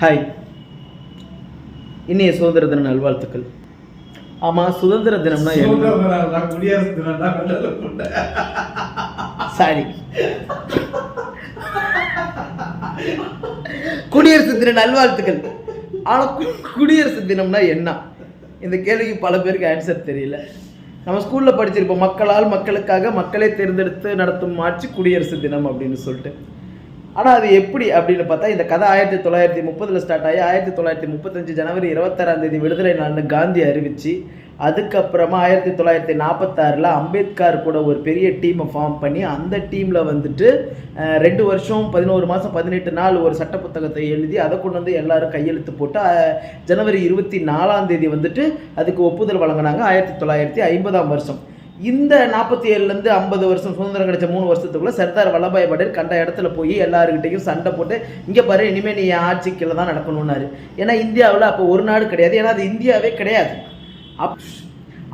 Hi இனிய சுதந்திர தின நல்வாழ்த்துக்கள். ஆமாம் சுதந்திர தினம்னா குடியரசு தினம். சாரி குடியரசு தின நல்வாழ்த்துக்கள். ஆனால் குடியரசு தினம்னா என்ன? இந்த கேள்விக்கு பல பேருக்கு ஆன்சர் தெரியல. நம்ம ஸ்கூலில் படிச்சிருப்போம் மக்களால் மக்களுக்காக மக்களை தேர்ந்தெடுத்து நடத்தும் ஆட்சி குடியரசு தினம் அப்படின்னு சொல்லிட்டு. ஆனால் அது எப்படி அப்படின்னு பார்த்தா இந்த கதை ஆயிரத்தி தொள்ளாயிரத்தி முப்பதில் ஸ்டார்ட் ஆகி ஆயிரத்தி தொள்ளாயிரத்தி முப்பத்தஞ்சு ஜனவரி இருபத்தாறாம் தேதி விடுதலை நாள்னு காந்தி அறிவிச்சு அதுக்கப்புறமா ஆயிரத்தி தொள்ளாயிரத்தி நாற்பத்தாறில் அம்பேத்கர் கூட ஒரு பெரிய டீமை ஃபார்ம் பண்ணி அந்த டீமில் வந்துட்டு ரெண்டு வருஷம் பதினோரு மாதம் பதினெட்டு நாள் ஒரு சட்ட புத்தகத்தை எழுதி அதை கொண்டு வந்து எல்லாரும் கையெழுத்து போட்டு ஜனவரி இருபத்தி நாலாம் தேதி வந்துட்டு அதுக்கு ஒப்புதல் வழங்கினாங்க ஆயிரத்தி தொள்ளாயிரத்தி ஐம்பதாம் வருஷம். இந்த நாற்பத்தி ஏழுலேருந்து ஐம்பது வருஷம் சுதந்திரம் கிடைச்ச மூணு வருஷத்துக்குள்ளே சர்தார் வல்லபாய் பட்டேல் கண்ட இடத்துல போய் எல்லாருக்கிட்டையும் சண்டை போட்டு இங்கே பாரு இனிமேல் நீ என் ஆட்சி கீழே தான் நடக்கணும்னாரு. ஏன்னா இந்தியாவில் அப்போ ஒரு நாடு கிடையாது. ஏன்னா அது இந்தியாவே கிடையாது. அப்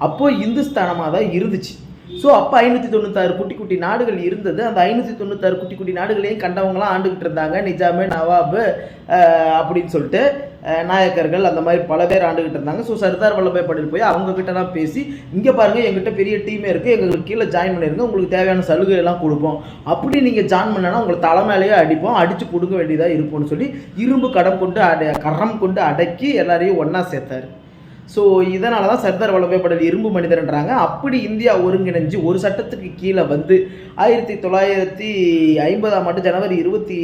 அப்போ இந்துஸ்தானமாக தான் இருந்துச்சு. ஸோ அப்போ ஐநூற்றி தொண்ணூத்தாறு குட்டி குட்டி நாடுகள் இருந்தது. அந்த ஐநூற்றி தொண்ணூத்தாறு குட்டி குட்டி நாடுகளையும் கண்டவங்களாம் ஆண்டுகிட்டு இருந்தாங்க. நிஜாமே நவாபு அப்படின்னு சொல்லிட்டு நாயக்கர்கள் அந்த மாதிரி பல பேர் ஆண்டுகிட்டு இருந்தாங்க. ஸோ சர்தார் வல்லபாய் பட்டேல் போய் அவங்கக்கிட்டலாம் பேசி இங்கே பாருங்கள் எங்கிட்ட பெரிய டீமே இருக்குது எங்களுக்கு கீழே ஜாயின் பண்ணிருங்க. உங்களுக்கு தேவையான சலுகை எல்லாம் கொடுப்போம். அப்படி நீங்கள் ஜாயின் பண்ணனா உங்களை தலை மேலேயே அடிப்போம். அடித்து கொடுக்க வேண்டியதாக இருப்போம்னு சொல்லி இரும்பு கடம் கொண்டு அட கரம் கொண்டு அடக்கி எல்லாரையும் ஒன்றா சேர்த்தாரு. ஸோ இதனால தான் சர்தார் வல்லபாய் படேல் இரும்பு மனிதர்ன்றாங்க. அப்படி இந்தியா ஒருங்கிணைஞ்சு ஒரு சட்டத்துக்கு கீழே வந்து ஆயிரத்தி தொள்ளாயிரத்தி ஐம்பதாம் ஆண்டு ஜனவரி இருபத்தி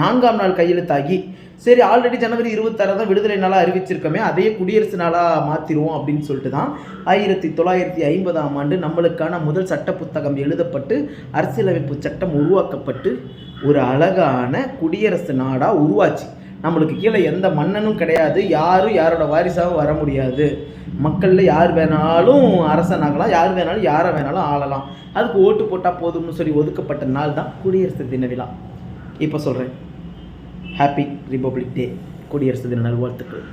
நான்காம் நாள் கையெழுத்தாகி சரி ஆல்ரெடி ஜனவரி இருபத்தாறு தான் விடுதலை நாளாக அறிவிச்சிருக்கோமே அதையே குடியரசு நாளாக மாற்றிடுவோம் அப்படின்னு சொல்லிட்டு தான் ஆயிரத்தி தொள்ளாயிரத்தி ஐம்பதாம் ஆண்டு நம்மளுக்கான முதல் சட்ட புத்தகம் எழுதப்பட்டு அரசியலமைப்பு சட்டம் உருவாக்கப்பட்டு ஒரு அழகான குடியரசு நாடாக உருவாச்சு. நம்மளுக்கு கீழே எந்த மன்னனும் கிடையாது யாரும் யாரோட வாரிசாகவும் வர முடியாது. மக்களில் யார் வேணாலும் அரசனாகலாம் யார் வேணாலும் யாரை வேணாலும் ஆளலாம். அதுக்கு ஓட்டு போட்டால் போதும்னு சொல்லி ஒதுக்கப்பட்ட நாள் தான் குடியரசு தின விழா. இப்போ சொல்கிறேன் ஹாப்பி ரிபப்ளிக் டே குடியரசு தின நல்வாழ்த்துக்கள்.